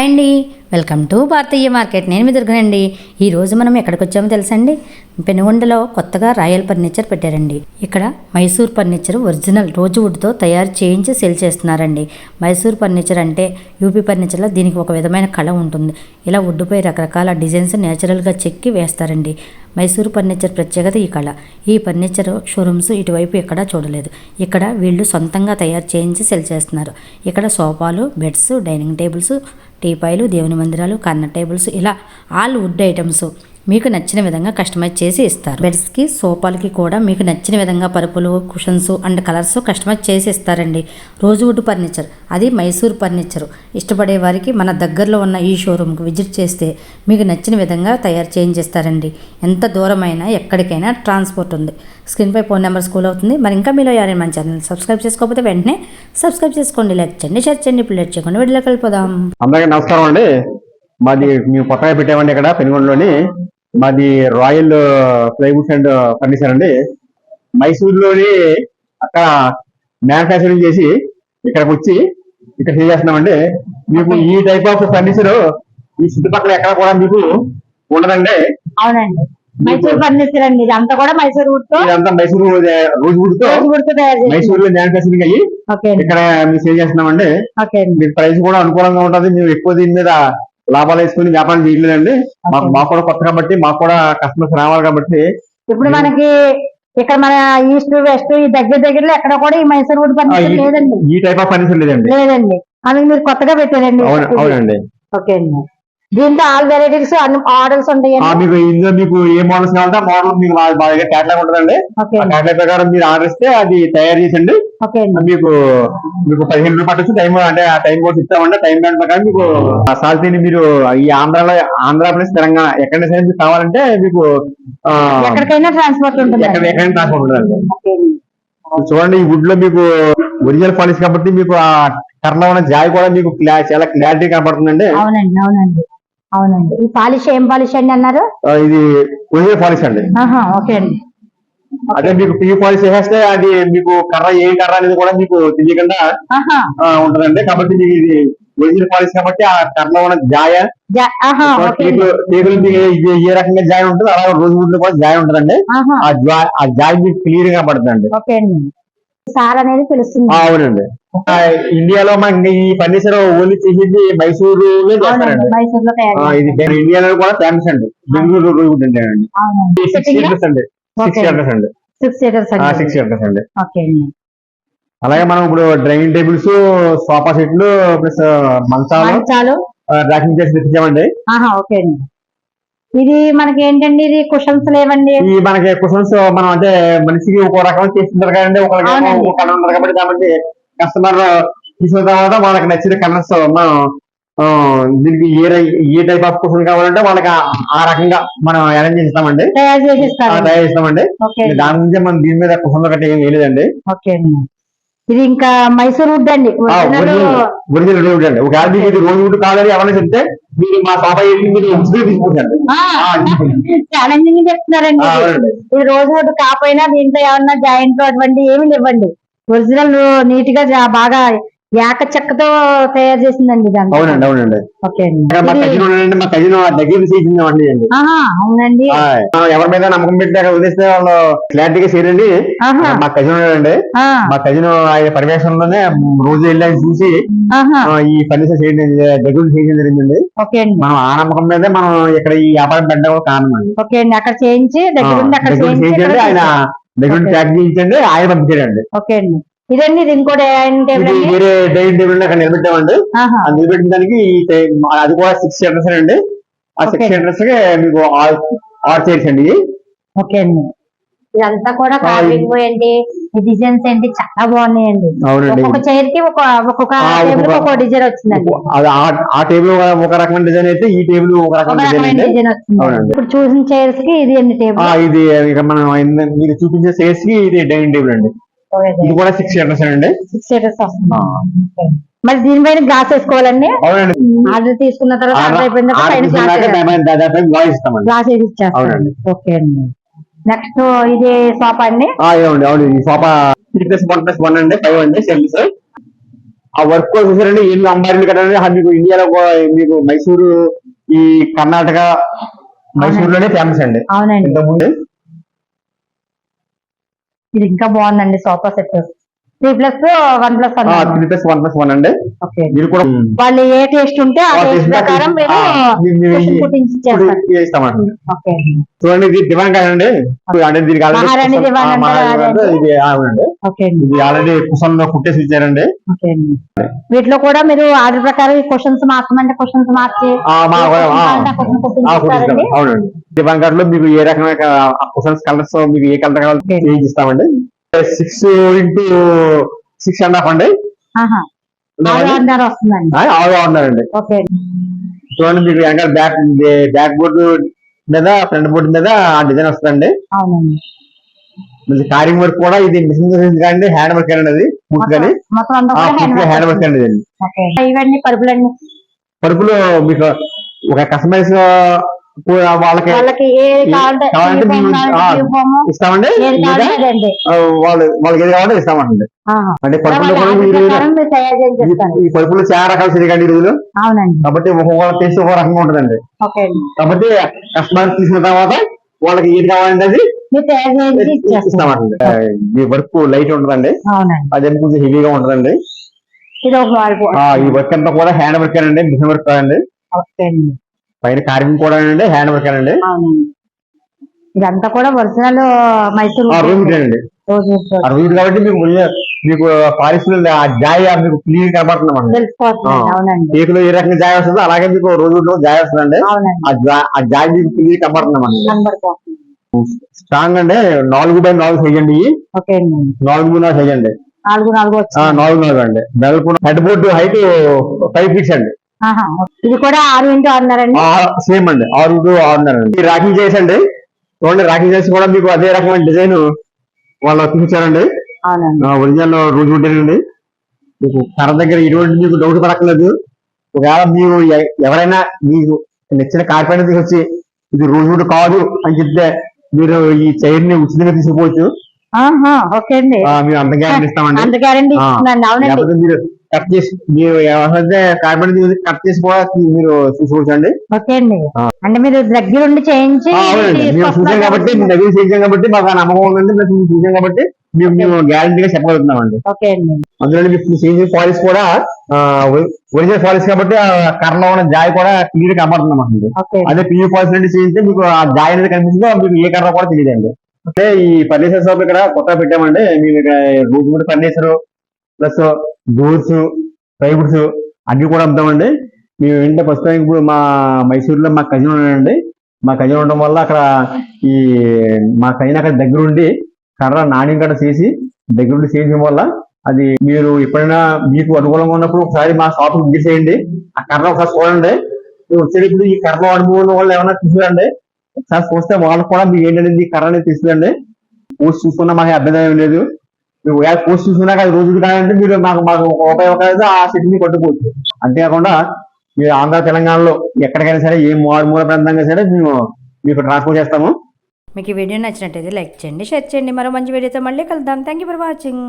Hi అండి. Welcome to Bharatiya market. నేను మీ దుర్గనండి ఈరోజు మనం ఎక్కడికి వచ్చామో తెలుసండి? పెనుగొండలో కొత్తగా రాయల్ ఫర్నిచర్ పెట్టారండి. ఇక్కడ మైసూర్ ఫర్నిచర్ ఒరిజినల్ రోజువుడ్తో తయారు చేయించి సేల్ చేస్తున్నారండి. మైసూర్ ఫర్నిచర్ అంటే యూపీ ఫర్నిచర్లో దీనికి ఒక విధమైన కళ ఉంటుంది. ఇలా వుడ్డుపై రకరకాల డిజైన్స్ నేచురల్గా చెక్కి వేస్తారండి. మైసూర్ ఫర్నిచర్ ప్రత్యేకత ఈ కళ. ఈ ఫర్నిచర్ షోరూమ్స్ ఇటువైపు ఎక్కడా చూడలేదు. ఇక్కడ వీళ్ళు సొంతంగా తయారు చేయించి సెల్ చేస్తున్నారు. ఇక్కడ సోఫాలు బెడ్స్ డైనింగ్ టేబుల్స్ టీపాయిలు దేవుని మందిరాలు కార్నర్ టేబుల్స్ ఇలా ఆల్ వుడ్ ఐటమ్స్. మీకు నచ్చిన విధంగా కస్టమైజ్ చేసి ఇస్తారు. బెడ్స్కి సోఫాలకి కూడా మీకు నచ్చిన విధంగా పరుపులు కుషన్స్ అండ్ కలర్స్ కస్టమైజ్ చేసి ఇస్తారండి. రోజువుడ్ ఫర్నిచర్ అది మైసూర్ ఫర్నిచర్ ఇష్టపడే వారికి మన దగ్గరలో ఉన్న ఈ షోరూమ్కి విజిట్ చేస్తే మీకు నచ్చిన విధంగా తయారు చేయించేస్తారండి ఎంత దూరమైనా ఎక్కడికైనా ట్రాన్స్పోర్ట్ ఉంది. స్క్రీన్పై ఫోన్ నెంబర్ స్కూల్ అవుతుంది. మరి ఇంకా మీలో ఎవరైనా మన ఛానల్ సబ్స్క్రైబ్ చేసుకోకపోతే వెంటనే సబ్స్క్రైబ్ చేసుకోండి లైక్ చేయండి షేర్ చేయండి ఇప్పుడు లేట్ చేయకుండా వీడియోకి వెళ్ళిపోదాం. అందరికీ నమస్కారం అండి. మాది మేము కొత్తగా పెట్టామండి ఇక్కడ పెనుగొండలోని. మాది రాయల్ ప్లైవుడ్స్ అండ్ ఫర్నిచర్ అండి. మైసూర్లోని అక్కడ మ్యానుఫ్యాక్చరింగ్ చేసి ఇక్కడికి వచ్చి ఇక్కడ చేస్తున్నామండి మీకు ఈ టైప్ ఆఫ్ ఫర్నిచర్ ఈ చుట్టుపక్కల ఎక్కడ కూడా మీకు ఉండదండి. అవునండి. మైసూర్ ఫర్నిచర్ అండి. ఇదంతా కూడా మైసూర్ వుడ్తో ఇదంతా మైసూరు రోజు వుడ్తో మైసూరులో మ్యానుఫ్యాక్చరింగ్ అయ్యి ఇక్కడ మేము సేల్ చేస్తున్నామండి. మీకు ప్రైస్ కూడా అనుకూలంగా ఉంటది. మేము ఎక్కువ దీని మీద లాభాలు వేసుకుని వ్యాపారం చేయట్లేదండి. మాకు మాకు కూడా కొత్త కాబట్టి మాకు కూడా కస్టమర్స్ రావాలి కాబట్టి. ఇప్పుడు మనకి ఇక్కడ మన ఈస్ట్ వెస్ట్ ఈ దగ్గర దగ్గరలో ఎక్కడ కూడా ఈ మైసూర్ వుడ్ ఫర్నిచర్ లేదండి. ఈ టైప్ ఆఫ్ ఫర్నిచర్ లేదండి. లేదండి. అందుకు మీరు కొత్తగా పెట్టారండి. అవును అవునండి. ఓకే అండి. దీంట్లో ఆల్ వెరైటీస్ అన్ని ఆర్డర్స్ ఆ, ఉంటాయండి మీకు ఇందులో మీకు ఏ మోడల్స్ కావాలంటే మోడల్ మీకు మా మా దగ్గర క్యాటలాగ్ ఉంటుందండి. క్యాటలాగ్ ప్రకారం మీరు ఆర్డర్ ఇస్తే అది తయారు చేసండి. మీకు మీకు పదిహేను రోజులు పట్టొచ్చు టైం అంటే ఆ టైం కూడా ఇస్తామంటే టైం దాని ప్రకారం మీకు ఆ సాల్తీని మీరు ఈ ఆంధ్రాలో ఆంధ్రప్రదేశ్ తెలంగాణ ఎక్కడ సరే మీకు కావాలంటే మీకు ఎక్కడికైనా ట్రాన్స్పోర్ట్ ఉంటుంది ఎక్కడ ఎక్కడైనా ట్రాన్స్పోర్ట్ అండి. చూడండి ఈ వుడ్లో మీకు ఒరిజినల్ పాలిష్ కాబట్టి మీకు ఆ కర్రలో ఉన్న జాయ్ కూడా మీకు చాలా క్లారిటీ కనపడుతుందండి. అవునండి అవునండి. అవునండి. ఈ పాలిష్ ఏం పాలిష్ అండి అన్నారు? ఇది ఒరిజినల్ పాలిష్ అండి. ఓకే అండి. అదే మీకు పీ పాలిష్ చేసేస్తే అది మీకు కర్ర ఏం కర్ర అనేది కూడా మీకు తెలియకుండా ఉంటుందండి. కాబట్టి మీకు ఇది ఒరిజినల్ పాలిష్ కాబట్టి ఆ కర్రలో ఉన్న జాయ టేబుల్ ఏ రకంగా జాయ్ ఉంటుంది అలాగే రోజు వుడ్లో కూడా జాయ్ ఉంటుందండి. ఆ జాయ్ ఆ జాయ్ మీకు క్లియర్గా పడుతుందండి. అండి. సార్ అనేది తెలుస్తుంది. అవునండి. ఇండియాలో మనకి ఈ ఫర్నిచర్ ఓన్లీ చేసేది మైసూర్ ఇది ఇండియాలో కూడా ఫేమస్ అండి. బెంగళూరు అండి. సిక్స్ అండి. అండి. ఓకే అలాగే మనం ఇప్పుడు డ్రైనింగ్ టేబుల్స్ సోఫా సెట్లు ప్లస్ మంచాలు డ్రాకింగ్ చేసి తెప్పించామండి ఓకే అండి. ఇది మనకి ఏంటండి? ఇది కుషన్స్ లేవండి? ఈ మనకి క్వశ్చన్స్ మనం అంటే మనిషికి ఒక రకం చేస్తుంటారు కదండి. ఒక కలర్ ఉంటుంది కాబట్టి కాబట్టి కస్టమర్ తీసుకున్న తర్వాత వాళ్ళకి నచ్చిన కలర్స్ మనం దీనికి ఏ ఏ టైప్ ఆఫ్ క్వశ్చన్ కావాలంటే వాళ్ళకి ఆ- రకంగా మనం అరేంజ్ చేస్తామండి తయారు తయారు చేస్తామండి దాని నుంచి మనం దీని మీద క్వశ్చన్ గట్రా ఏం వేయలేదండి. ఓకే. ఇది ఇంకా మైసూర్ వుడ్ అండి. ఒరిజినల్ రోడ్ అండి. ఒకవేళ మీకు ఇది రోజు వుడ్ కాదని ఎవరైనా చెప్తే మీరు మా తీసుకుంటండి ఛాలెంజింగ్ చెప్తున్నారండి. ఇది. రోజు వుడ్ కాకపోయినా దీంట్లో ఏమన్నా జాయింట్ అటువంటి ఏమి ఇవ్వండి ఒరిజినల్ నీట్గా బాగా యాక చెక్కతో తయారు చేసిందండి అవునండి అవునండి. ఓకే మా ఇది- కజిన్ ఉన్నాడండి మా కజిన్ దగ్గర చేసింది అండి అండి. ఆహా అవునండి. ఎవరి మీద నమ్మకం పెట్టి అక్కడ వదిలేస్తే వాళ్ళు క్లారిటీగా చేయరండి. ఆహా. మా కజిన్ ఉన్నాడండి ఆ, మా కజిన్ ఆయన పర్యవేక్షణలోనే రోజు వెళ్ళి చూసి ఈ ఫర్నిచర్ చేయడం దగ్గర చేయడం జరిగిందండి. ఓకే అండి. మనం ఆ నమ్మకం మీదే మనం ఇక్కడ ఈ వ్యాపారం పెట్టడం కారణం అండి. ఓకే అండి అక్కడ చేయించి దగ్గర అక్కడ చేయించండి ఆయన. దగ్గర. ప్యాక్ చేయించండి ఆయన పంపించాడండి. ఓకే అండి. ఇదండి ఇది ఏంటి ఇది అండి. వేరే డైనింగ్ టేబుల్ అక్కడ నిలబెట్టామండి. ఆ నిలబెట్టిన దానికి అది కూడా సిక్స్ సీటర్స్ అండి. ఆ సిక్స్. సీటర్స్ మీకు ఆరు చైర్స్ అండి. ఓకే అండి. ఇదంతా కూడా కార్వింగ్ ఏంటి డిజైన్స్ ఏంటి చాలా బాగున్నాయండి. ఒక్కొక్క చైర్కి ఒక ఒక్కొక్క టేబుల్ ఒక్కొక్క- డిజైన్ వచ్చిందండి. అది ఆ- టేబుల్ ఒక రకమైన డిజైన్ అయితే ఈ టేబుల్ ఒక ఒక రకమైన డిజైన్ వచ్చింది. ఇప్పుడు చూసిన చైర్స్కి ఇది అండి టేబుల్ ఇది ఇక మనం మీకు చూపించే చైర్స్కి ఇది డైనింగ్ టేబుల్ అండి. ఇది కూడా సిక్స్ సీటర్స్ అండి సిక్స్ వస్తుంది. ఓకే. మరి దీనిపైన గ్లాస్ వేసుకోవాలండి? అవునండి. ఆర్డర్ తీసుకున్న తర్వాత ఆర్డర్ అయిపోయిన తర్వాత గ్లాస్ వేసి ఇచ్చేస్తాం. అవునండి. ఓకే అండి. నెక్స్ట్ ఇది సోఫా అండి? ఆ, ఏమండి అవును ఈ sofa three plus one plus one అండి ఫైవ్ అండి సెల్స్ ఆ వర్క్ చూసారండి ఎన్ని అంబారీలు కట్టారండి. అది మీకు ఇండియాలో మీకు మైసూరు ఈ కర్ణాటక మైసూరులోనే ఫేమస్ అండి. అవునండి. ఇంతకుముందు ఇది ఇంకా బాగుందండి sofa set. Three plus one plus one three plus one plus one అండి ఓకే. మీరు కూడా వాళ్ళు ఏ టేస్ట్ ఉంటే ఆ టేస్ట్ ప్రకారం చూడండి ఇది దివాన్ కాదండి. అంటే దీనికి ఇది అండి. ఇది ఆల్రెడీ కుషన్లో కుట్టేసి ఇచ్చారండి. అండి. వీటిలో కూడా మీరు ఆర్డర్ ప్రకారం క్వశ్చన్స్ మార్చమంటే క్వశ్చన్స్ మార్చి. అవునండి. దివాన్ కార్డ్లో మీకు ఏ రకమైన కుషన్స్ కలర్స్ మీకు ఏ కలర్ కావాలి Okay. Six into six and? Half అండి ఆరు ఉన్నారండి చూడండి మీకు వెనకాల బ్యాక్ బ్యాక్ బోర్డు మీద ఫ్రంట్ బోర్డు మీద ఆ డిజైన్ వస్తుందండి. కారింగ్ వర్క్ కూడా ఇది మిషన్ కానీ హ్యాండ్ వర్క్ అండి అది పూర్తిగాని. హ్యాండ్ వర్క్ అండి ఇవన్నీ పరుపులన్నీ పరుపులో మీకు ఒక కస్టమైజ్ వాళ్ళకి ఇస్తామండి? వాళ్ళు వాళ్ళకి ఏది కావాలంటే ఇస్తామండి. అంటే చేసి ఈ- పరుపులు చాలా రకాలు తిరిగండి ఈ అవునండి. కాబట్టి ఒక్కొక్క టేస్ట్ ఒక రకంగా ఉంటుందండి. కాబట్టి కస్టమర్ తీసిన తర్వాత వాళ్ళకి ఏది కావాలంటే అది ఇస్తామండి. ఈ వర్క్ లైట్ ఉంటుందండి. అదే కొంచెం హెవీగా ఉంటుందండి. ఈ వర్క్ అంతా కూడా హ్యాండ్ వర్క్ అండి మిషన్ వర్క్ కాదండి. పైన కార్వింగ్ కూడా అండి హ్యాండ్ వర్క్ అండి. ఇదంతా కూడా ఒరిజినల్ మైసూర్ అండి. కాబట్టి మీకు మీకు పాలిస్ ఆ జాయ్ మీకు క్లీన్. అవునండి. కేకులో ఏ రకంగా జాయ్ వస్తుందో అలాగే మీకు రోజు జాయ్ వస్తుందండి. ఆ జాయ్ మీకు క్లీన్ కనబడిపోతుంది స్ట్రాంగ్ అండి నాలుగు బై నాలుగు అండి నాలుగు నాలుగు అండి. నాలుగు నాలుగు నాలుగు అండి. వెడల్పు head board height five feets అండి. ఇది కూడా ఆరు ఇంటూ అన్నారండి సేమ్ అండి. ఆరు టు ఆరున్నర అండి. రాకింగ్ చేసి అండి చూడండి రాకింగ్ చేసి కూడా మీకు అదే రకమైన డిజైన్ వాళ్ళు చూపించారండి. ఒరిజినల్ రోజు అండి. మీకు కర్ర దగ్గర ఎటువంటి మీకు డౌట్ పడక్కర్లేదు. ఒకవేళ మీరు ఎవరైనా మీకు నచ్చిన కార్పెంటర్ తీసుకొచ్చి ఇది రోజు కాదు అని చెప్తే మీరు ఈ చైర్ని ఉచితంగా తీసుకుపోవచ్చు. ఆహా. ఓకే అండి. మేము అంత గ్యారెంటీ ఇస్తామండి. అంత గ్యారంటీ అవునండి. మీరు కట్ చేసి మీరు ఎవరైతే కార్పెంటర్ కట్ చేసి కూడా మీరు చూసుకోవచ్చు అండి ఓకే అండి. అంటే మీరు చేయించి ఆ, అవునండి. మేము చూసాం కాబట్టి మీ దగ్గర చేయించాం కాబట్టి మాకు నమ్మకం ఉందండి. ప్లస్ మేము చూసాం కాబట్టి మేము మేము గ్యారంటీగా చెప్పగలుగుతున్నామండి. ఓకే అండి. అందులో చేంజింగ్ పాలిస్ కూడా ఒరిజినల్ పాలిస్ కాబట్టి ఆ కర్రలో ఉన్న జాయ్ కూడా క్లియర్ కనబడుతుంది మనకి ఓకే. అదే పియూ పాలిస్ నుండి చేయించి మీకు ఆ జాయ్ అనేది కనిపిస్తుందో మీకు ఏ కర్ర కూడా తెలియదండి. అంటే ఈ ఫర్నిచర్ షాప్ ఇక్కడ కొత్తగా పెట్టామండి. మేము ఇక్కడ రూట్ కూడా ఫర్నిచర్ ప్లస్ డోర్స్ ప్లైవుడ్స్ అన్ని కూడా అమ్ముతామండి. మేము ఏంటంటే ప్రస్తుతం ఇప్పుడు మా మైసూరులో మా కజిన్ ఉన్నాడండి. మా కజిన్ ఉండడం వల్ల అక్కడ ఈ మా కజిన్ అక్కడ దగ్గరుండి కర్ర నాణ్యం కట్ట చేసి దగ్గరుండి చేయడం వల్ల అది మీరు ఎప్పుడైనా మీకు అనుకూలంగా ఉన్నప్పుడు ఒకసారి మా షాప్ విజిట్ చేయండి. ఆ కర్ర ఒకసారి చూడండి. మీరు వచ్చేటప్పుడు ఈ కర్ర అనుభవం వాళ్ళు ఏమైనా తీసుకురండి. ఒకసారి చూస్తే వాళ్ళు కూడా మీకు ఏంటంటే ఈ కర్ర అనేది తీసుకురండి. పోస్ట్ చూసుకున్నా మాకు అభ్యంతరం లేదు. మీరు ఒకవేళ పోస్ట్ చూసుకున్నాక అది రోజులు కాదంటే మీరు మాకు మాకు ఒక ఆ సిటీని కొట్టుకోవచ్చు. అంతేకాకుండా మీరు ఆంధ్ర తెలంగాణలో ఎక్కడికైనా సరే ఏ మారుమూల ప్రాంతంగా సరే మేము మీకు ట్రాన్స్పోర్ట్ చేస్తాము. మీకు ఈ వీడియో నచ్చినట్టయితే లైక్ చేయండి షేర్ చేయండి. మరో మంచి వీడియోతో మళ్ళీ కలుద్దాం. Thank you for watching